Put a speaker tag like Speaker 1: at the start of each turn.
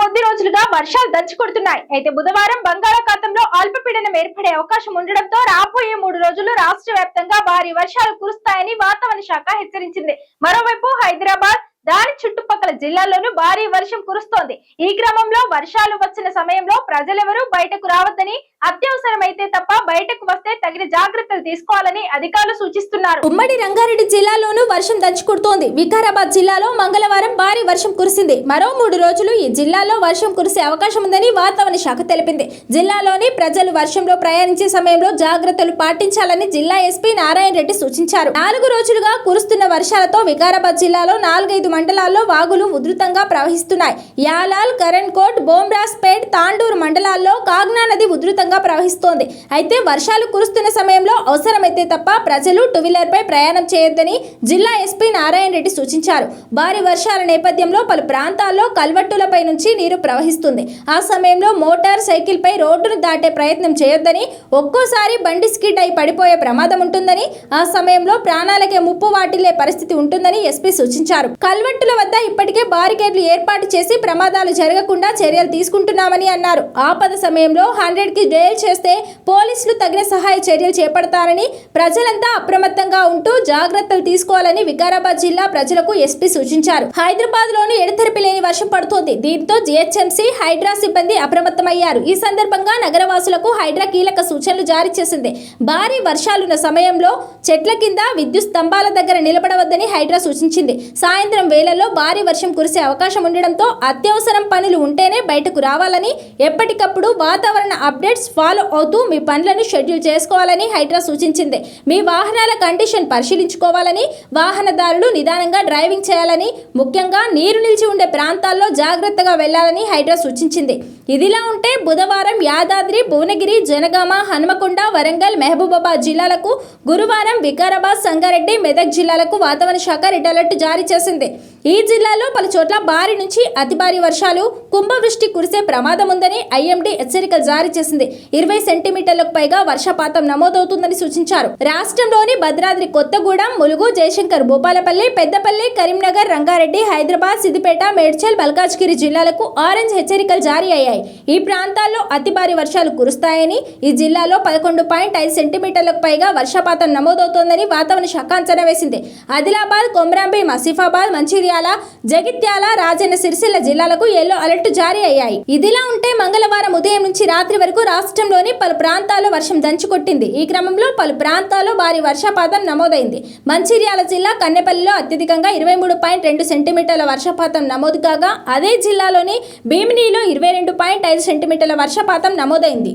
Speaker 1: కొద్ది రోజులుగా వర్షాలు దంచి కొడుతున్నాయి. అయితే బుధవారం బంగాళాఖాతంలో అల్పపీడనం ఏర్పడే అవకాశం ఉండడంతో రాబోయే మూడు రోజులు రాష్ట్ర వ్యాప్తంగా భారీ వర్షాలు కురుస్తాయని వాతావరణ శాఖ హెచ్చరించింది. మరోవైపు హైదరాబాద్ దాని చుట్టుపక్కల జిల్లాల్లోనూ భారీ వర్షం కురుస్తోంది. ఈ క్రమంలో వర్షాలు వచ్చిన సమయంలో ప్రజలెవరూ బయటకు రావద్దని అత్యవసరమైతే తప్ప బయటకు వస్తే తగిన జాగ్రత్తలు తీసుకోవాలని అధికారులు సూచిస్తున్నారు.
Speaker 2: ఉమ్మడి రంగారెడ్డి జిల్లాలోనూ వర్షం దంచుకుడుతోంది. వికారాబాద్ జిల్లాలో మంగళవారం భారీ వర్షం కురిసింది. మరో మూడు రోజులు ఈ జిల్లాలో వర్షం కురిసే అవకాశం ఉందని వాతావరణ శాఖ తెలిపింది. జిల్లాలోని ప్రజలు వర్షంలో ప్రయాణించే సమయంలో జాగ్రత్తలు పాటించాలని జిల్లా ఎస్పీ నారాయణ రెడ్డి సూచించారు. నాలుగు రోజులుగా కురుస్తున్న వర్షాలతో వికారాబాద్ జిల్లాలో నాలుగైదు మండలాల్లో వాగులు ఉధృతంగా ప్రవహిస్తున్నాయి. యాలాల్ కరణ్ కోట్ బోమ్రాస్పేట్ తాండూరు మండలాల్లో కాగ్నా నది ఉధృతంగా ప్రవహిస్తోంది. అయితే వర్షాలు కురుస్తున్న సమయంలో అవసరమైతే తప్ప ప్రజలు టూ వీలర్పై ప్రయాణం చేయొద్దని జిల్లా ఎస్పీ నారాయణ రెడ్డి సూచించారు. భారీ వర్షాల నేపథ్యంలో పలు ప్రాంతాల్లో కల్వట్టులపై నుంచి నీరు ప్రవహిస్తుంది. ఆ సమయంలో మోటార్ సైకిల్పై రోడ్డును దాటే ప్రయత్నం చేయొద్దని ఒక్కోసారి బండి స్కిడ్ అయి పడిపోయే ప్రమాదం ఉంటుందని ఆ సమయంలో ప్రాణాలకే ముప్పు వాటిల్లే పరిస్థితి ఉంటుందని ఎస్పీ సూచించారు. కల్వట్టుల వద్ద ఇప్పటికే బారికేడ్లు ఏర్పాటు చేసి ప్రమాదాలు జరగకుండా చర్యలు తీసుకుంటున్నామని అన్నారు. ఆపద సమయంలో హండ్రెడ్ కి డయల్ చేస్తే పోలీసులు తగిన సహాయ చర్యలు చేపడతారని ప్రజలంతా అప్రమత్తంగా ఉంటూ జాగ్రత్తలు తీసుకోవాలని వికారాబాద్ జిల్లా ప్రజలకు ఎస్పీ సూచించారు. హైదరాబాద్లోని ఎడతెరిపి లేని వర్షం పడుతోంది. దీంతో జీహెచ్ఎంసీ హైడ్రా సిబ్బంది అప్రమత్తమయ్యారు. ఈ సందర్భంగా నగరవాసులకు హైడ్రా కీలక సూచనలు జారీ చేసింది. భారీ వర్షాలున్న సమయంలో చెట్ల కింద విద్యుత్ స్తంభాల దగ్గర నిలబడవద్దని హైడ్రా సూచించింది. సాయంత్రం వేళల్లో భారీ వర్షం కురిసే అవకాశం ఉండడంతో అత్యవసరం పనులు ఉంటేనే బయటకు రావాలని ఎప్పటికప్పుడు వాతావరణ అప్డేట్స్ ఫాలో అవుతూ మీ పనులను షెడ్యూల్ చేసుకోవాలని హైడ్రా సూచించింది. మీ వాహనాల కండిషన్ పరిశీలించుకోవాలని వాహనదారులు నిదానంగా డ్రైవింగ్ చేయాలని ముఖ్యంగా నీరు నిలిచి ఉండే ప్రాంతాల్లో జాగ్రత్తగా వెళ్ళాలని హైడ్రా సూచించింది. ఇదిలా ఉంటే బుధవారం యాదాద్రి భువనగిరి జనగామ హనుమకొండ వరంగల్ మహబూబాబాద్ జిల్లాలకు గురువారం వికారాబాద్ సంగారెడ్డి మెదక్ జిల్లాలకు వాతావరణ శాఖ రెడ్ అలర్ట్ జారీ చేసింది. ఈ జిల్లాలో పలు చోట్ల భారీ నుంచి అతి భారీ వర్షాలు కుంభవృష్టి కురిసే ప్రమాదం ఉందని ఐఎండీ హెచ్చరికలు జారీ చేసింది. ఇరవై సెంటీమీటర్లకు పైగా వర్షపాతం నమోదవుతుందని సూచించారు. రాష్ట్రంలోని భద్రాద్రి కొత్తగూడెం ములుగు జయశంకర్ భూపాలపల్లి పెద్దపల్లి కరీంనగర్ రంగారెడ్డి హైదరాబాద్ సిద్దిపేట మేడ్చల్ మల్కాజ్గిరి జిల్లాలకు ఆరెంజ్ హెచ్చరికలు జారీ అయ్యాయి. ఈ ప్రాంతాల్లో అతి భారీ వర్షాలు కురుస్తాయని ఈ జిల్లాలో పదకొండు పాయింట్ ఐదు సెంటీమీటర్లకు పైగా వర్షపాతం నమోదవుతోందని వాతావరణ శాఖ అంచనా వేసింది. ఆదిలాబాద్ కొమరాంబి మసిఫాబాద్ మంచిర్యాల జగిత్యాల రాజన్న సిరిసిల్ల జిల్లాలకు ఎల్లో అలర్ట్ జారీ అయ్యాయి. ఇదిలా ఉంటే మంగళవారం ఉదయం నుంచి రాత్రి వరకు రాష్ట్రంలోని పలు ప్రాంతాల్లో వర్షం దంచుకొట్టింది. ఈ క్రమంలో పలు ప్రాంతాల్లో భారీ వర్షపాతం నమోదైంది. మంచిర్యాల జిల్లా కన్నెపల్లిలో అత్యధికంగా ఇరవై మూడు పాయింట్ రెండు సెంటీమీటర్ల వర్షపాతం నమోదు కాగా అదే జిల్లాలోని భీమినిలో ఇరవై రెండు పాయింట్ ఐదు సెంటీమీటర్ల వర్షపాతం నమోదైంది.